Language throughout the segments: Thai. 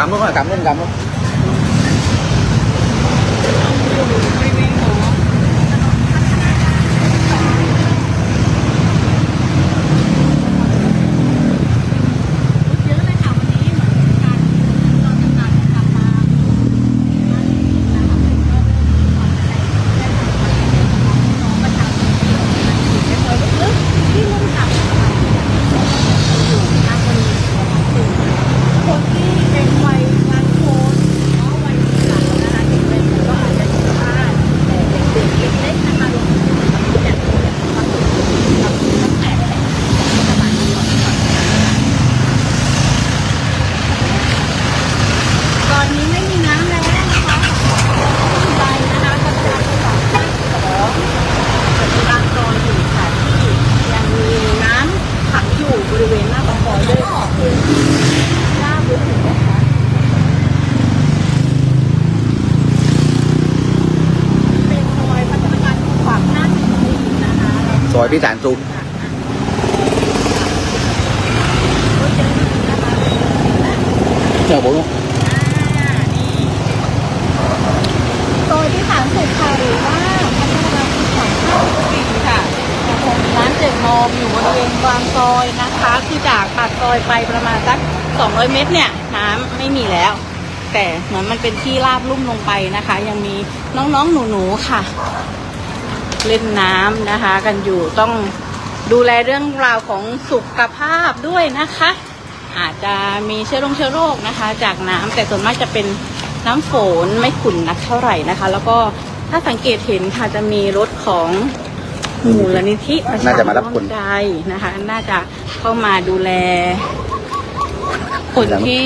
cắm đúng không? Cắm lên cắm không? นะคะ rồi đi tản tụ รถเยอะนะคะ chờ bố luôn ซอยที่สามสิบค่ะหรือว่าพัฒนาการที่สองห้าสี่ค่ะยังคงมีร้านเจ็ดโมอยู่บริเวณกลางซอยนะคะ คือจากปากซอยไปประมาณสัก200เมตรเนี่ยน้ำไม่มีแล้ว แต่เหมือนมันเป็นที่ราบลุ่มลงไปนะคะ ยังมีน้องๆหนูๆค่ะ เล่นน้ำนะคะ กันอยู่ต้องดูแลเรื่องราวของสุขภาพด้วยนะคะ อาจจะมีเชื้อโรคเชื้อโรคนะคะ จากน้ำแต่ส่วนมากจะเป็นน้ำฝนไม่ขุ่นนักเท่าไหร่นะคะ แล้วก็ถ้าสังเกตเห็นค่ะจะมีรถของมูลนิธิประชาน่าจะมารับคนวใจนะคะ น่าจะเข้ามาดูแลคนที่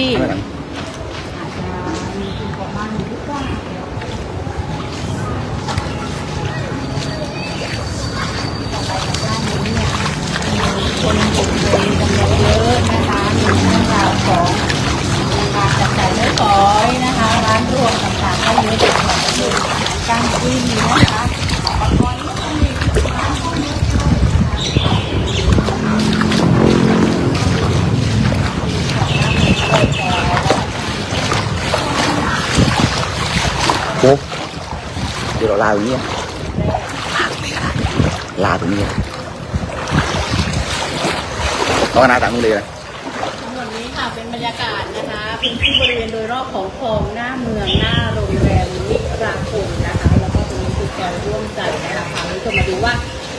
การกินนะคะอุปกรณ์อิเล็กทรอนิกส์ร้านพวกนี้ bố thì nó lao như thế la tụi như có nào tặng luôn đi này ทั้งหมดนี้ค่ะเป็นบรรยากาศนะคะพื้นที่บริเวณโดยรอบของคลองหน้าเมืองหน้าโรงแรมนิราคมนะคะ แล้วก็ต รร่วมใจนะคะคราวนี้จะมาดูว่า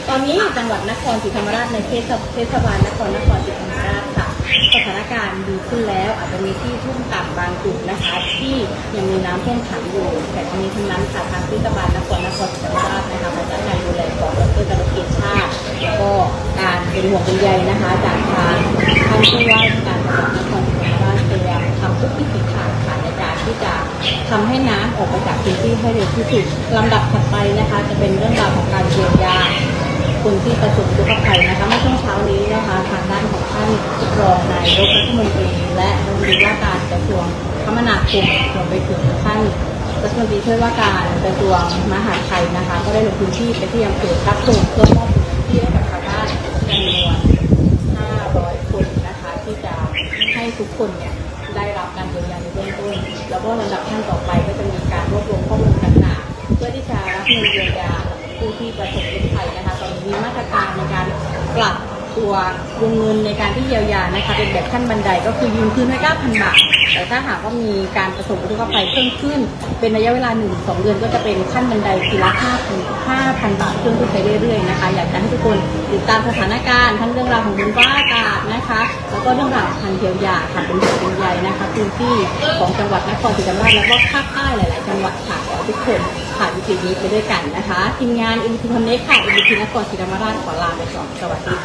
ตอนนี้จังหวัดนครศรีธรรมราชในเทศเทศบาลนครนครศรีธรรมราชค่ะสถานการณ์ดีขึ้นแล้ว อาจจะมีที่ทุ่มต่ำบางจุดนะคะ ที่ยังมีน้ำท่วมขังอยู่แต่ทั้งนี้ทั้งนั้นค่ะทางเทศบาลนครนครศรีธรรมราชนะคะมาจากการดูแลของดรกรกิจชาติแล้วก็การเป็นห่วงเป็นใยนะคะ จากทางท่านผู้ว่าการจังหวัดนครศรีธรรมราชพยายามทำทุกวิถีทางค่ะในการที่จะทำให้น้ำออกไปจา พื้นที่ให้เร็วที่สุดลำดับถัดไปนะคะ จะเป็นเรื่องราวของการเยียวยาคนที่ประสบอุทกภัยนะคะเมื่อช่วงเช้านี้นะคะทางด้านของท่านรองนายกรัฐมนตรีและรัฐมนตรีว่าการกระทรวงคมนาคมรวมไปถึงท่านรัฐมนตรีช่วยว่าการกระทรวงมหาดไทยนะคะ ก็ได้ลงพื้นที่ไปที่อำเภอทับตุงเพื่อมอบ ผู้ที่ประสบอุกภัยนะคะตอนนี้มีมาตรการในการปรับตัววงเงินในการที่เยียวยานะคะเป็นแบบขั้นบันไดก็คือยืนขึ้นไว้9,000 บาท แต่ถ้าหากว่ามีการประสบอุทกภัยเพิ่มขึ้น เป็นระยะเวลา 1-2 เดือนก็จะเป็นขั้นบันไดทีละ5,000 5,000 บาทเพิ่มขึ้นไปเรื่อยๆนะคะอยากจะให้ทุกคนติดตามสถานการณ์ทั้งเรื่องราวของดินฟ้าอากาศนะคะ แล้วก็เรื่องราวของการเยียวยาค่ะเป็นห่วงเป็นใยนะคะพื้นที่ของจังหวัดนครศรีธรรมราชแล้วก็ภาคใต้หลาย ๆ จังหวัดค่ะขอให้ทุกคน ผ่านวิกฤตนี้ไปด้วยกันนะคะ ทีมงานอินทิคอนเน็กค่ะอินทินครศรีธรรมราชขอลาไปก่อนสวัสดีค่ะ